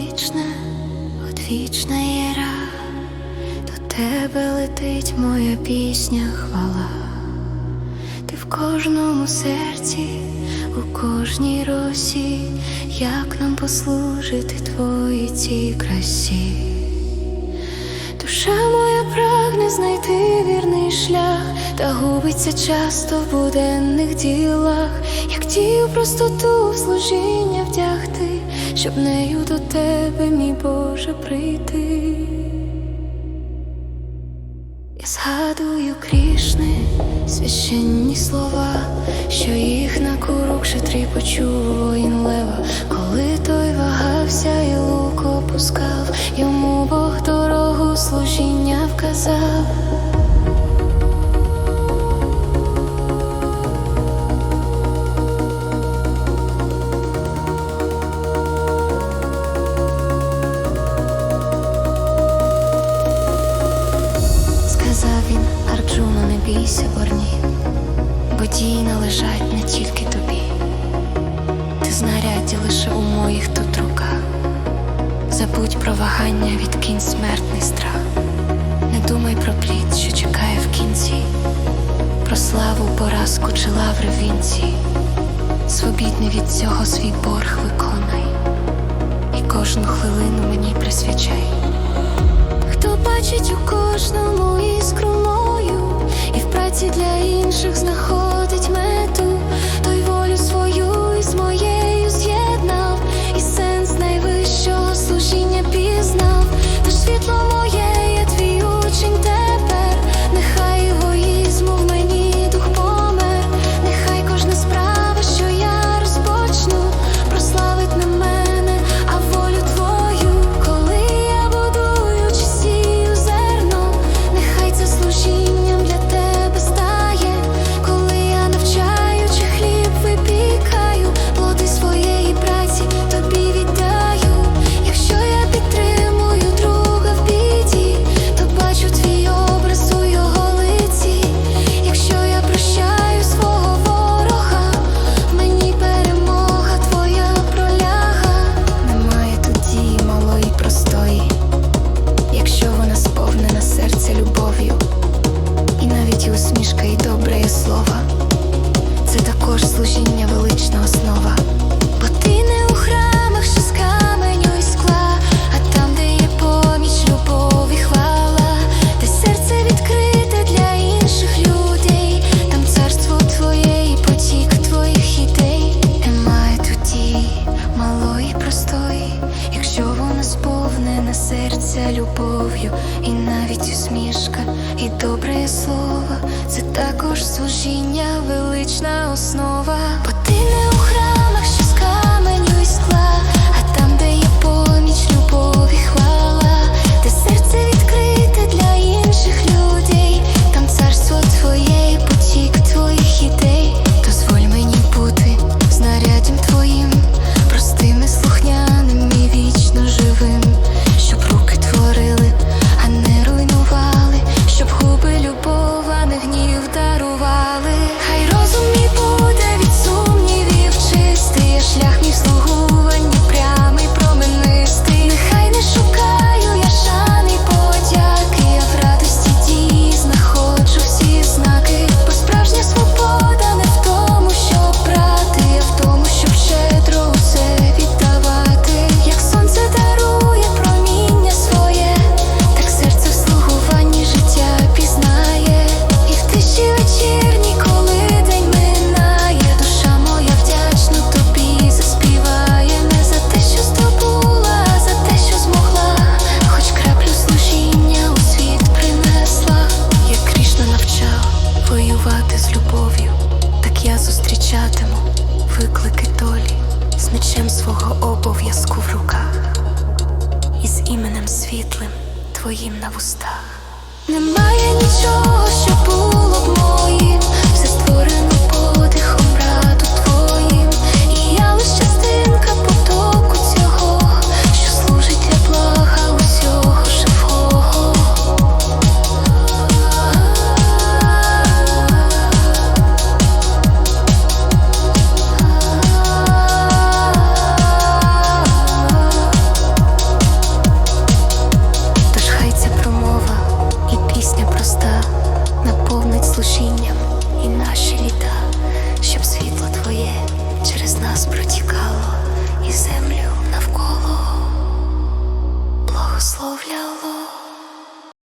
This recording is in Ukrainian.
величне, одвічна єра, до тебе летить моя пісня хвала, ти в кожному серці, у кожній росі, як нам послужити твоїй цій красі. Душа моя прагне знайти вірний шлях, та губиться часто в буденних ділах, як тію простоту служіння вдягти, щоб нею до тебе, мій Боже, прийти. Я згадую Крішни, священні слова, що їх на курок шатрі почув воїн лева, коли той вагався і лук опускав, йому Бог дорогу служіння вказав. Він, Арджуно, не бійся, Орні, бо дії належать не тільки тобі. Ти знаряддя лише у моїх тут руках. Забудь про вагання, відкинь смертний страх. Не думай про плід, що чекає в кінці, про славу, поразку чи лаври в вінці. Свобідний від цього свій борг виконай, і кожну хвилину мені присвячай. Бачить у кожному іскру серця любов'ю, і навіть усмішка, і добре слово, це також служіння, велична основа. Бо ти не у виклики долі з мечем свого обов'язку в руках і з іменем світлим твоїм на вустах. Немає нічого, що було